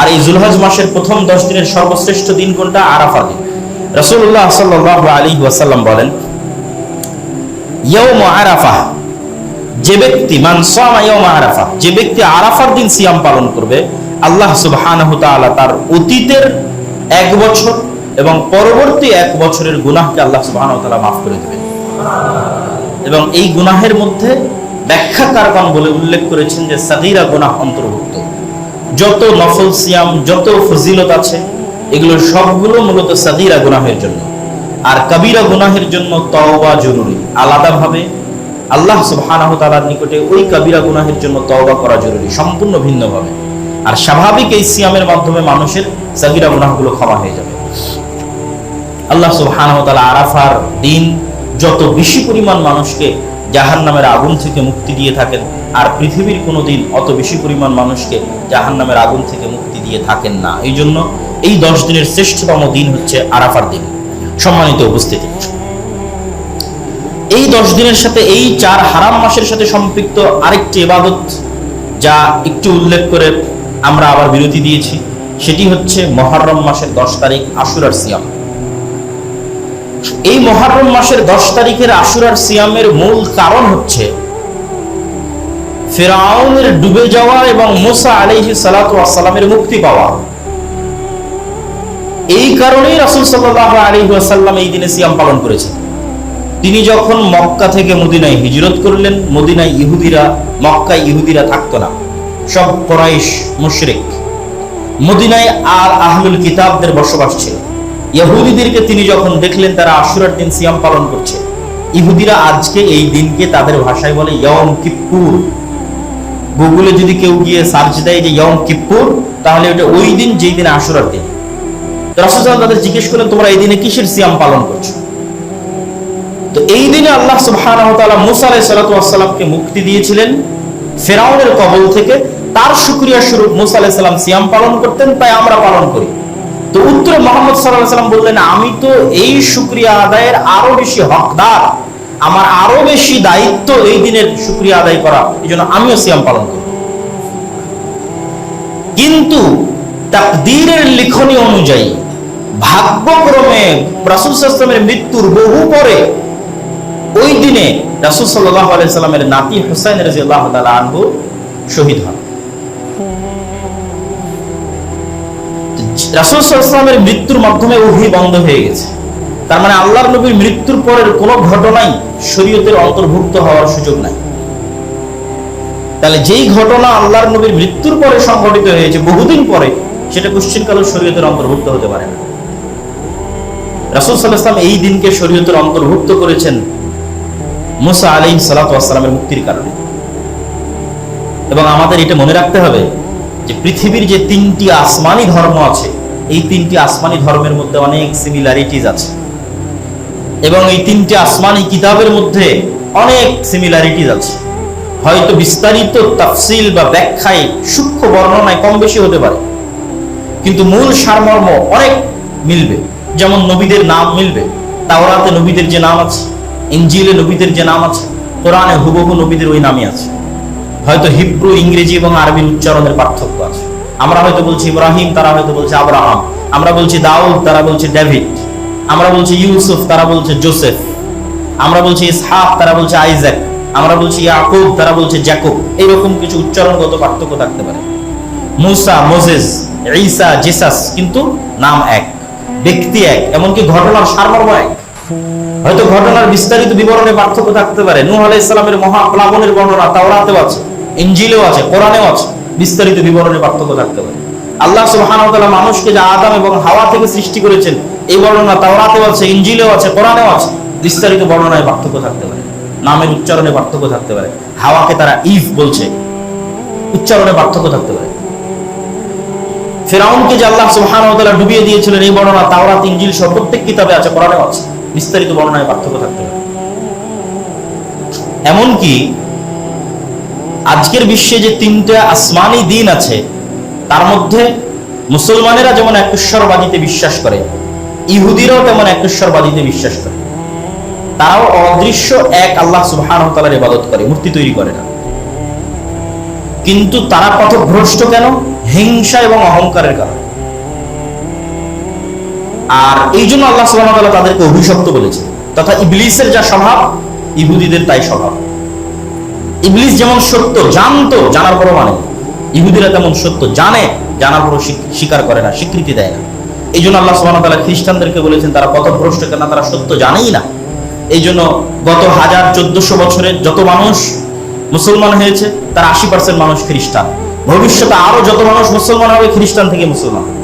আর এই জুলহজ মাসের প্রথম দশ দিনের সর্বশ্রেষ্ঠ দিন কোনটা? আরাফা দিন। রসুল্লাহ সাল্লাহ আলী ওয়াসাল্লাম বলেন যে ব্যক্তি মানসামা যে ব্যক্তি আরাফার দিন সিয়াম পালন করবে, আল্লাহ সুবহানাহু তার অতীতের এক বছর এবং পরবর্তী এক বছরের গুনাহকে আল্লাহ মাফ করে দেবেন। এবং এই গুনাহের মধ্যে ব্যাখ্যা ব্যাখ্যাকারগণ বলে উল্লেখ করেছেন যে সাগীরা গুনাহ অন্তর্ভুক্ত। যত নফল সিয়াম, যত ফজিলত আছে, এগুলো সবগুলো মূলত সাগীরা গুনাহের জন্য। আর কবিরা গুনাহের জন্য তওবা জরুরি। আলাদাভাবে আল্লাহ সুবহানাহু তাআলার নিকটে ওই কবিরা গুনাহের জন্য তওবা করা জরুরি, সম্পূর্ণ ভিন্নভাবে। আর স্বাভাবিক এই সিয়ামের মাধ্যমে মানুষের সাগীরা গুনাহগুলো ক্ষমা হয়ে যাবে। আল্লাহ সুবহানাহু তাআলা আরাফার দিন যত বেশি পরিমাণ মানুষকে জাহান্নামের আগুন থেকে মুক্তি দিয়ে থাকেন। আর পৃথিবীর কোনো দিন অত বেশি পরিমাণ মানুষকে জাহান্নামের আগুন থেকে মুক্তি দিয়ে থাকেন না। এই জন্য এই দশ দিনের শ্রেষ্ঠতম দিন হচ্ছে আরাফার দিন। সম্মানিত উপস্থিতি। এই দশ দিনের সাথে এই চার হারাম মাসের সাথে সম্পৃক্ত আরেকটি ইবাদত যা একটু উল্লেখ করে আমরা আবার বিরতি দিয়েছি, সেটি হচ্ছে মহরম মাসের দশ তারিখ আশুরার সিয়াম। এই মহরম মাসের দশ তারিখের আশুরার সিয়ামের মূল কারণ হচ্ছে ফেরাউনের ডুবে যাওয়া এবং মুসা আলাইহি সালামের মুক্তি পাওয়া। এই কারণেই রাসূল সাল্লাল্লাহু আলাইহি ওয়াসাল্লাম এই দিনে সিয়াম পালন করেছেন। তিনি যখন মক্কা থেকে মদিনায় হিজরত করলেন, মদিনায় ইহুদিরা, মক্কায় ইহুদিরা থাকতো না। সব কোরাইশ মুশরিক। মদিনায় আর আহলুল কিতাবদের বসবাস ছিল। ইহুদিদেরকে তিনি যখন দেখলেন, তারা আশুরার দিন সিয়াম পালন করছে। ইহুদিরা আজকে এই দিনকে তাদের ভাষায় বলে ইয়ম কিপ্পুর। গুগলে যদি কেউ গিয়ে সার্চ দেয় যে ইয়ম কিপ্পুর, তাহলে ওটা ওই দিন যেই দিন আশুরার দিন। তাদের জিজ্ঞেস করলেন, তোমরা এই দিনে কিসের সিয়াম পালন করছ? তো এই দিনে আল্লাহ সুবহানাহু ওয়া তাআলা মুসা সালাতু মুক্তি দিয়েছিলেন ফেরাউনের কবল থেকে। তার শুকরিয়া স্বরূপ মুসা সালাম সিয়াম পালন করতেন, তাই আমরা পালন করি। তো উত্তরে মোহাম্মদ আলাইহি সাল্লাম বললেন, আমি তো এই শুকরিয়া আদায়ের আরও বেশি হকদার। আমার আরও বেশি দায়িত্ব এই দিনের শুকরিয়া আদায় করা। এই জন্য আমিও সিয়াম পালন করি কিন্তু তাকদীরের লিখনী অনুযায়ী, ভাগ্যক্রমে রাসূল সাল্লামের মৃত্যুর বহু পরে, ওই দিনে রাসূল সাল্লাল্লাহু আলাইহি সাল্লামের নাতি হুসাইন রাদিয়াল্লাহু তাআলা আনহু শহীদ হন। রাসূল সাল্লামের মৃত্যুর মাধ্যমে ওহী বন্ধ হয়ে গেছে। তার মানে আল্লাহর নবীর মৃত্যুর পরের কোনো ঘটনাই শরীয়তের অন্তর্ভুক্ত হওয়ার সুযোগ নাই। তাহলে যেই ঘটনা আল্লাহর নবীর মৃত্যুর পরে সংঘটিত হয়েছে, বহুদিন পরে, সেটা কোশ্চিন কালের শরীয়তের অন্তর্ভুক্ত হতে পারে না। রাসুল সাল্লাহাম এই দিনকে শরীয়তের অন্তর্ভুক্ত করেছেন মুসা আলী সালাতামের মুক্তির কারণে। এবং আমাদের এটা মনে রাখতে হবে যে পৃথিবীর যে তিনটি আসমানি ধর্ম আছে এই তিনটি আসমানি ধর্মের মধ্যে অনেক সিমিলারিটিজ আছে। এবং এই তিনটি আসমানি কিতাবের মধ্যে অনেক সিমিলারিটিজ আছে। হয়তো বিস্তারিত তাফসিল বা ব্যাখ্যায় সূক্ষ্ম বর্ণনায় কম বেশি হতে পারে। কিন্তু মূল সারমর্ম অনেক মিলবে। যেমন নবীদের নাম মিলবে। তাওরাতে নবীদের যে নাম আছে। ইঞ্জিলে নবীদের যে নাম আছে। কোরআনে হুবহু নবীদের ওই নামই আছে। হয়তো হিব্রু, ইংরেজি এবং আরবির উচ্চারণের পার্থক্য আছে। আমরা হয়তো বলছি ইব্রাহিম, তারা হয়তো বলছে আব্রাহাম। আমরা বলছি দাউদ, তারা বলছে ডেভিড। আমরা বলছি ইউসুফ, তারা বলছে জোসেফ। আমরা বলছি ইসহাক, তারা বলছে আইজ্যাক। আমরা বলছি ইয়াকুব, তারা বলছে জ্যাকুব। এইরকম কিছু উচ্চারণগত পার্থক্য থাকতে পারে। মুসা মোজেস ঈসা, জেসাস কিন্তু নাম এক, ব্যক্তি এক, এমনকি ঘটনার সারমর্ম এক। হয়তো ঘটনার বিস্তারিত বিবরণে পার্থক্য থাকতে পারে। নূহ আলাইহিস সালামের মহাপ্লাবনের বর্ণনা তাওরাতেও আছে, ইনজিলেও আছে, কোরআনেও আছে। বিস্তারিত বিবরণে পার্থক্য থাকতে পারে। আল্লাহ তাআলা মানুষকে যে আদম এবং হাওয়া থেকে সৃষ্টি করেছেন, এই বর্ণনা তাওরাতেও আছে, ইনজিলেও আছে, কোরআনেও আছে। বিস্তারিত বর্ণনায় পার্থক্য থাকতে পারে। নামের উচ্চারণে পার্থক্য থাকতে পারে। হাওয়াকে তারা ইফ বলছে। উচ্চারণে পার্থক্য থাকতে পারে। ফেরাউনকে যে আল্লাহ সুবহানাহু ডুবিয়ে দিয়েছিলেন, এই বর্ণনা তাওরাত, ইনজিল সব প্রত্যেক কিতাবে আছে, কোরআনেও আছে। বিস্তারিত বর্ণনায় পার্থক্য থাকতে পারে। এমনকি আজকের বিশ্বে যে তিনটা আসমানি দিন আছে, তার মধ্যে মুসলমানেরা যেমন একেশ্বরবাদীতে বিশ্বাস করে, ইহুদিরাও তেমন একেশ্বরবাদীতে বিশ্বাস করে। তারাও অদৃশ্য এক আল্লাহ সুবহানাহু ওয়া তাআলার ইবাদত করে, মূর্তি তৈরি করে না। কিন্তু তারা পথভ্রষ্ট কেন? হিংসা এবং অহংকারের কারণে। আর এই জন্য আল্লাহ ওয়া তাদেরকে অভিশপ্ত বলেছে তথা ইবলিসের যা স্বভাব, ইহুদিদের তাই স্বভাব। ইবলিস যেমন সত্য, জানতো, জানার পরও মানে ইহুদিরা তেমন সত্য, জানে, জানার পরও স্বীক- স্বীকার করে না, স্বীকৃতি দেয় না। এই জন্য আল্লাহ সুবহানাহু ওয়া তাআলা খ্রিস্টানদেরকে বলেছেন, তারা পথভ্রষ্ট কেন তারা সত্য জানেই না। এই জন্য গত হাজার চোদ্দশো বছরে যত মানুষ মুসলমান হয়েছে, তার আশি পার্সেন্ট মানুষ খ্রিস্টান। ভবিষ্যতে আরও যত মানুষ মুসলমান হবে, খ্রিস্টান থেকে মুসলমান।